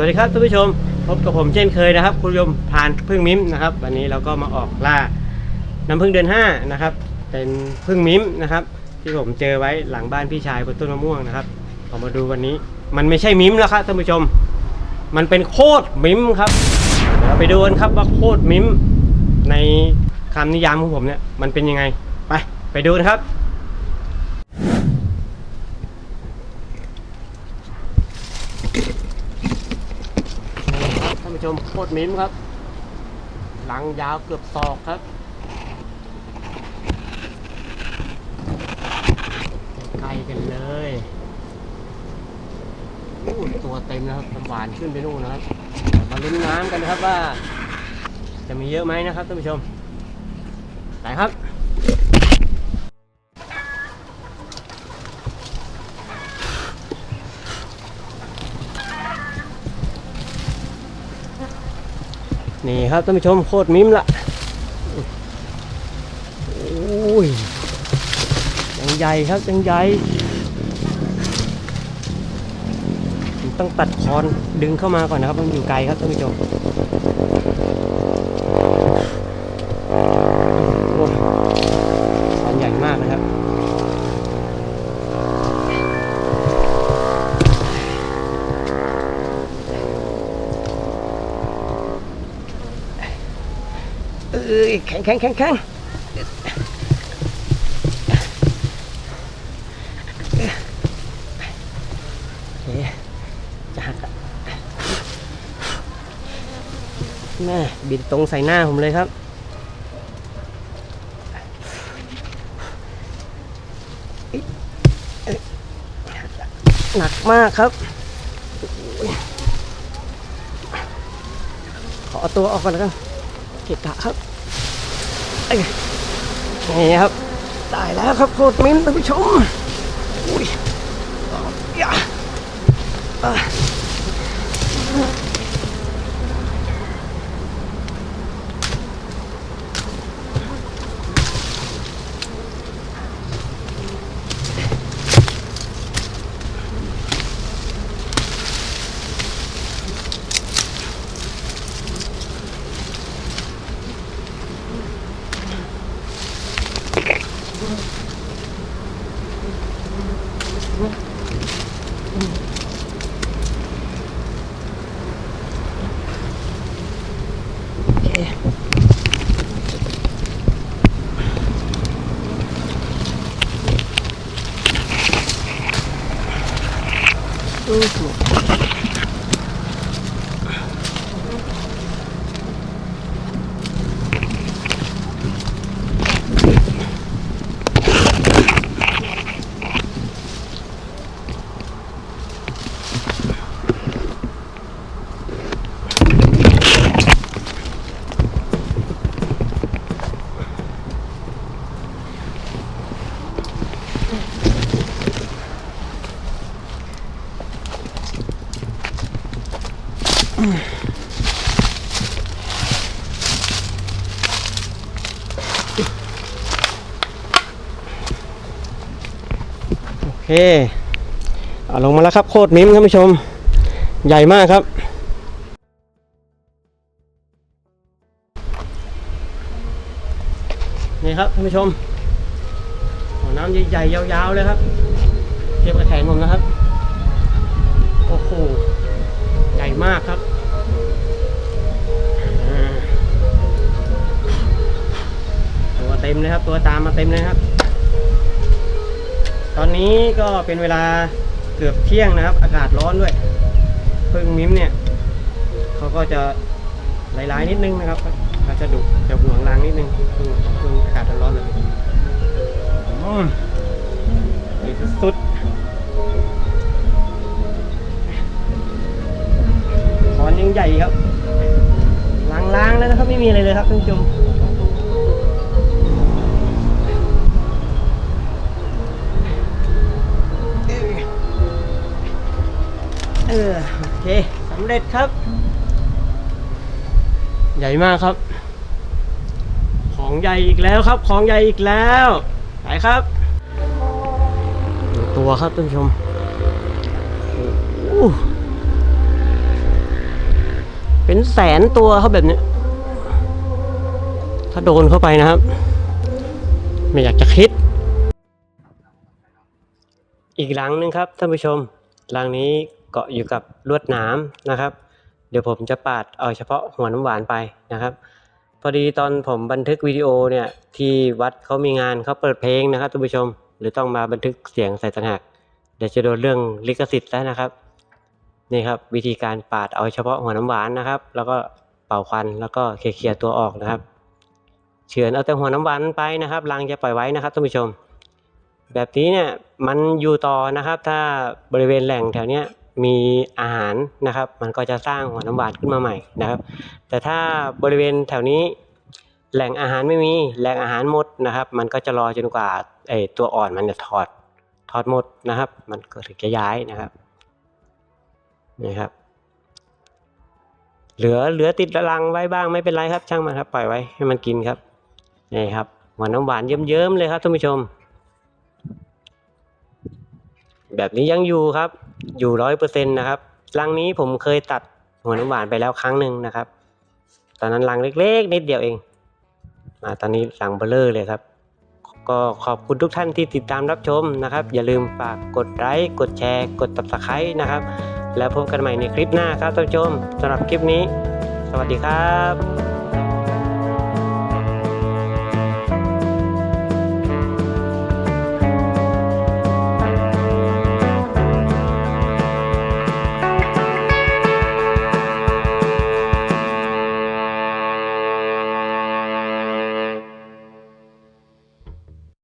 วัสดีครับท่านผู้ชมพบกับผมเช่นเคยนะครับ คุณผู้ชมพานพึ่งมิ้มนะครับ วันนี้เราก็มาออกล่าน้ำพึ่งเดือน5นะครับ เป็นพึ่งมิ้มนะครับ ที่ผมเจอไว้หลังบ้านพี่ชายบนต้นมะม่วงนะครับเอามาดูวันนี้ มันไม่ใช่มิ้มแล้วครับท่านผู้ชม มันเป็นโคตรมิ้มครับเดี๋ยวเราไปดูกันครับว่าโคตรมิ้มในคำนิยามของผมเนี่ยมันเป็นยังไง ไปไปดูกันครับ นี่ครับท่าน ผู้ชมโคตรมิ้มครับหลังยาวเกือบศอกครับใกล้กันเลยอู้ตัวเต็มนะครับน้ำหวานขึ้นไปนู่นนะครับมาลุ้นน้ำกันนะครับว่า จะมีเยอะไหมนะครับท่านผู้ชมไปครับ นี่ครับท่านผู้ชมโคตรมิ้มละโอ้ยยังใหญ่ครับยังใหญ่ต้องตัดคอนดึงเข้ามาก่อนนะครับมันอยู่ไกลครับท่านผู้ชมโอ้ยคอนใหญ่มากนะครับ เอ้ย แข็งแข็งแข็งแข็งโอเคจะหักแม่บินตรงใส่หน้าผมเลยครับหนักมากครับ ขอตัวออกก่อนแล้วกันเกะกะครับ นี่ครับ ได้แล้วครับโคตรมิ้นท่านผู้ชมอุ้ยอะ โอ เคอือหือโอเคเอาลงมาแล้วครับโคตรมิ้มท่านผู้ชม ใหญ่มากครับ นี่ครับท่านผู้ชมหัวน้ำใหญ่ๆยาวๆเลยครับเทียบกับแขนผมนะครับ โอ้โห ใหญ่มากครับตัวเต็มเลยครับ ตัวตามมาเต็มเลยครับ อนนี้ก็เป็นเวลาเกือบเที่ยงนะครับ อากาศร้อนด้วยพึ่งมิ้มเนี่ยเขาก็จะลายๆนิดนึงนะครับเขาจะดุจะห่วงรางนิดนึงพึ่งพึ่งอากาศร้อนเลยอืมนี่สุดขอนยังใหญ่ครับล้างๆแล้วนะครับไม่มีอะไรเลยครับท่านผู้ชม เออโอเคสำเร็จครับ ใหญ่มากครับ ของใหญ่อีกแล้วครับ ของใหญ่อีกแล้วไปครับตัวครับท่านผู้ชมเป็นแสนตัวครับแบบนี้ ถ้าโดนเข้าไปนะครับ ไม่อยากจะคิด อีกหลังนึงครับท่านผู้ชมหลังนี้ เกาะอยู่กับลวดนามนะครับ เดี๋ยวผมจะปาดเอาเฉพาะหัวน้ำหวานไปนะครับ พอดีตอนผมบันทึกวิดีโอเนี่ยที่วัดเขามีงานเขาเปิดเพลงนะครับท่านผู้ชม หรือต้องมาบันทึกเสียงใส่ต่างหากเดี๋ยวจะโดนเรื่องลิขสิทธิ์แล้วนะครับนี่ครับวิธีการปาดเอาเฉพาะหัวน้ำหวานนะครับ แล้วก็เป่าควันแล้วก็เคลียร์ตัวออกนะครับเฉือนเอาแต่หัวน้ำหวานไปนะครับรังจะปล่อยไว้นะครับท่านผู้ชม แบบนี้เนี่ยมันอยู่ต่อนะครับ ถ้าบริเวณแหล่งแถวเนี้ย มีอาหารนะครับ มันก็จะสร้างหัวน้ำหวานขึ้นมาใหม่นะครับ แต่ถ้าบริเวณแถวนี้แหล่งอาหารไม่มีแหล่งอาหารหมดนะครับ มันก็จะรอจนกว่าไอตัวอ่อนมันจะถอดถอดหมดนะครับ มันก็ถึงจะย้ายนะครับนี่ครับ เหลือเหลือติดรังไว้บ้างไม่เป็นไรครับ ช่างมันครับปล่อยไว้ให้มันกินครับนี่ครับหัวน้ำหวานเยิ้มๆเลยครับท่านผู้ชม แบบนี้ยังอยู่ครับ อยู่ร้อยเปอร์เซ็นต์นะครับรังนี้ผมเคยตัดหัวน้ำหวานไปแล้วครั้งหนึ่งนะครับ ตอนนั้นรังเล็กๆ นิดเดียวเองมาตอนนี้รังเบลเลอร์เลยครับก็ขอบคุณทุกท่านที่ติดตามรับชมนะครับ อย่าลืมฝากกดไลค์กดแชร์กด subscribe นะครับ แล้วพบกันใหม่ในคลิปหน้าครับท่านผู้ชมสำหรับคลิปนี้ สวัสดีครับ